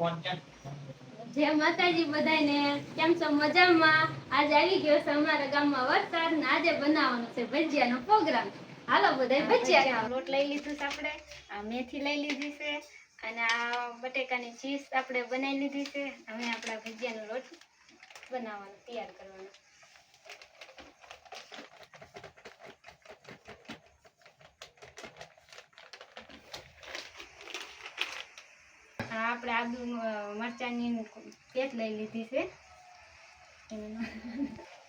જય માતાજી બધાને કેમ છો? મજામાં? આજે આવી ગયો છે અમારા ગામમાં વરસાદ ને આજે બનાવવાનો છે ભજીયાનો પ્રોગ્રામ. હાલો બધાય ભજીયા. લોટ લઈ લીધું છે આપણે. આ મેથી લઈ લીધી છે અને આ બટેકાની ચીઝ આપણે બનાવી લીધી છે. હવે આપણા ભજીયાનો લોટ બનાવવાનો તૈયાર કરવાનો આ આપણે આદુ મરચાંની પેસ્ટ લઈ લીધી છે.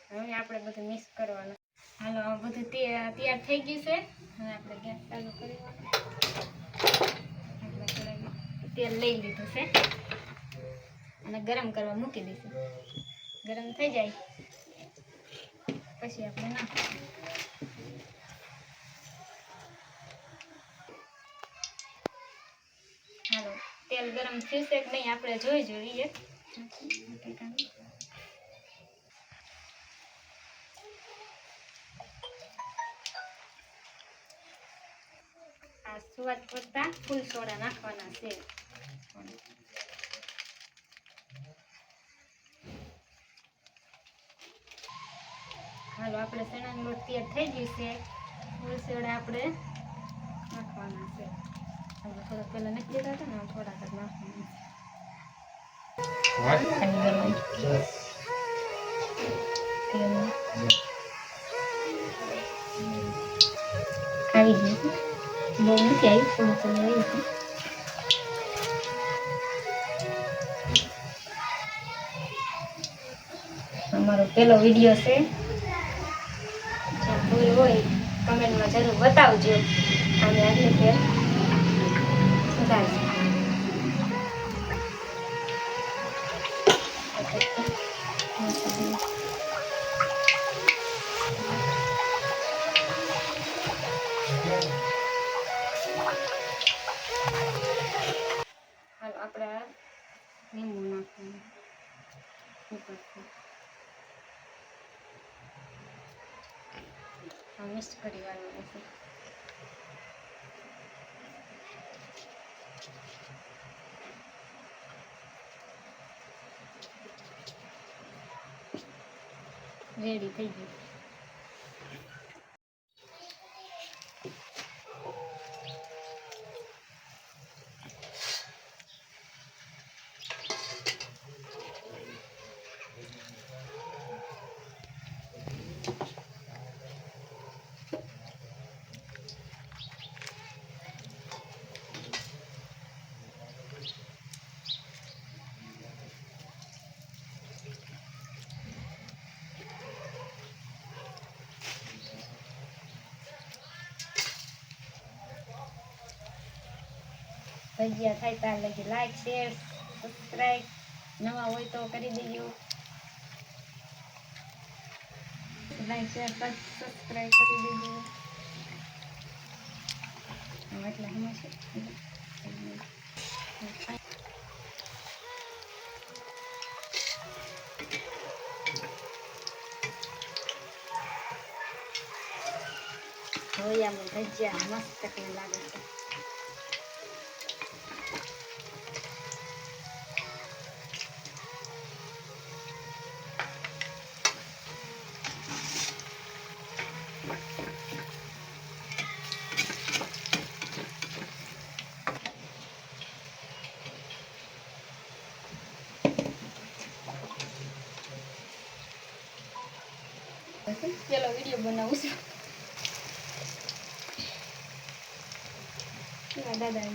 હવે આપણે બધું મિક્સ કરવાનું. હાલો બધું તૈયાર થઈ ગયું છે. હવે આપણે ગેસ ચાલુ કરી આપણે તેલ લઈ લીધું છે. અને ગરમ કરવા મૂકી દઈશું. ગરમ થઈ જાય. પછી આપણે નાખીશું. તેલ ગરમ છે કે નહીં આપણે જોઈ જોઈએ. આ સ્વાદ કરતા ફૂલ સોડા નાખવાના છે. હાલો, આપણે ચણાનો લોટ તૈયાર થઈ ગયું છે. ફૂલ સોડા આપણે નાખવાના છે. આપણે થોડાક પહેલા નાખી દીધા હતા ને હવે થોડાક જ નાખવાના છે તેલ આવી ગયું બહુ નથી આવી થોડું થોડું આવી છે અમારો પહેલો વીડિયો છે જો ભૂલ હોય કમેન્ટમાં જરૂર બતાવજો અમે આગલી ફેર હાલો આપણે લીંબુ નાખવાનું. ઉપરથી મિક્સ કરી વાળવાનું રેડી થઈ ગયું ભજીયા થાય ત્યારે લગી લાઈક શેર સબસ્ક્રાઈબ નવા હોય તો કરી દેજો. લાઈક શેર સબસ્ક્રાઈબ કરી દેજો. એટલે હમણાં છે. ભજીયા મસ્ત કંઈ લાગે છે. પેલો વીડિયો બનાવું છું દાદાને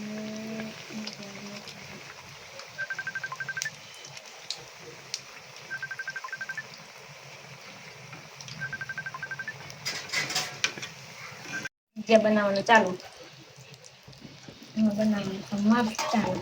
બનાવવાનું ચાલુ બનાવવાનું તો ચાલુ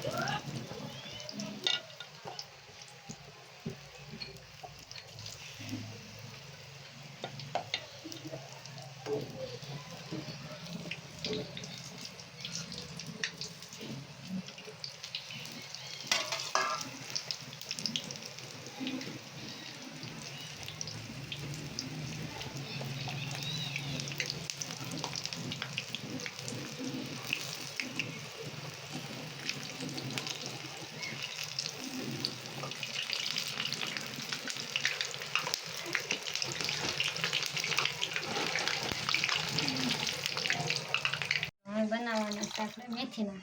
મેથીના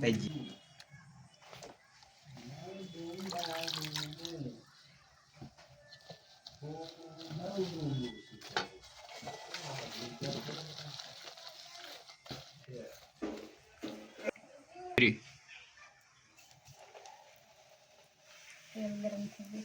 ભજી તેલ ગરમ થઈ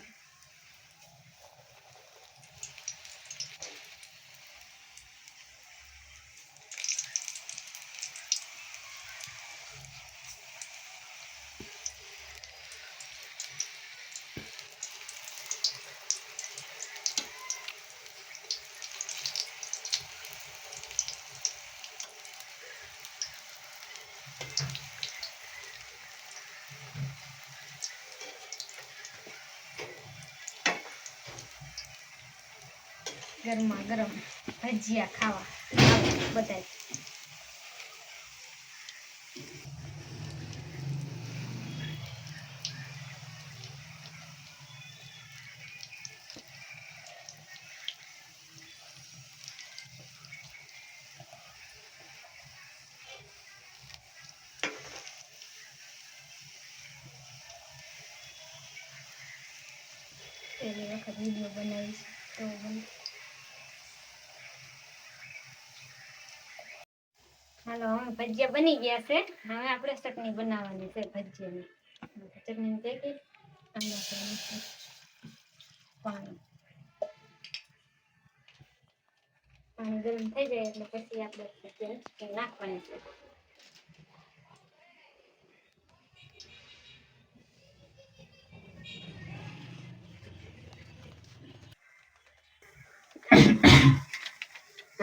ગરમા ગરમ ભજીયા ખાવા. બધા પહેલી વખત વીડિયો બનાવીશ તો હાલો હવે ભજીયા બની ગયા છે. હવે આપણે ચટણી બનાવવાની છે ભજીયાની. ચટણી પેકેટ પાણી. પાણી ગરમ થઈ જાય એટલે પછી આપણે નાખવાની છે.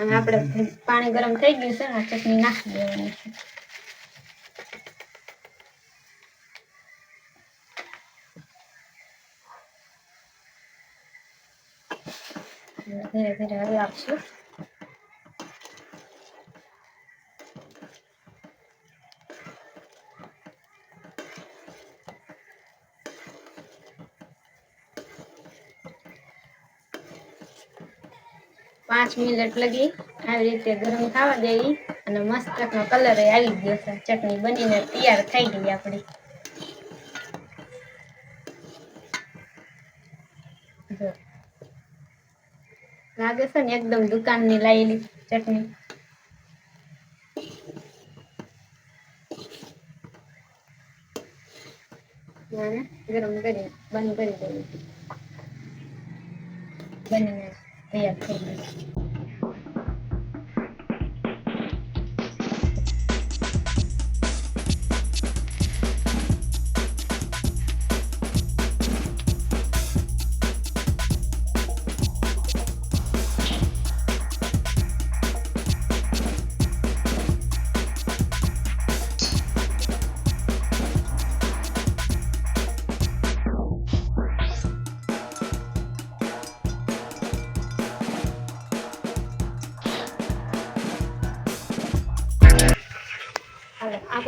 હવે આપણે પાણી ગરમ થઈ ગયું છે ચટણી નાખી દેવાની છે. ધીરે ધીરે હવે પાંચ મિનિટ લગી આવી રીતે ગરમ થવા દેવી અને મસ્ત નો કલર આવી ગયો છે. ચટણી બનીને તૈયાર થઈ ગઈ આપણી. લાગે છે ને એકદમ દુકાનની લાયેલી ચટણી. ગરમ કરી બંધ કરી દેવી. બનીને તૈયાર થઈ ગઈ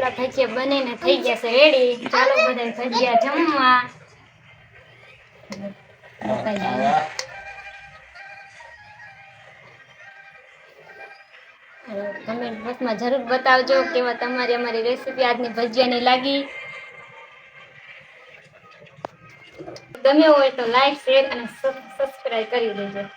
આપણા ભજીયા બનીને થઈ ગયા છે રેડી ચાલો બધા ભજીયા જમવા. કમેન્ટ બોક્સમાં જરૂર બતાવજો કેવા તમારી અમારી રેસીપી આજની ભજીયાની લાગી. ગમે હોય તો લાઈક શેર અને સબસ્ક્રાઈબ કરી દેજો.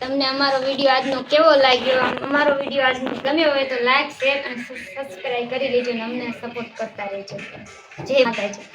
તમને અમારો વીડિયો આજનો કેવો લાગ્યો? અમારો વીડિયો આજનો ગમ્યો હોય તો લાઈક શેર અને સબસ્ક્રાઇબ કરી લેજો અને અમને સપોર્ટ કરતા રહેજો. જય માતાજી.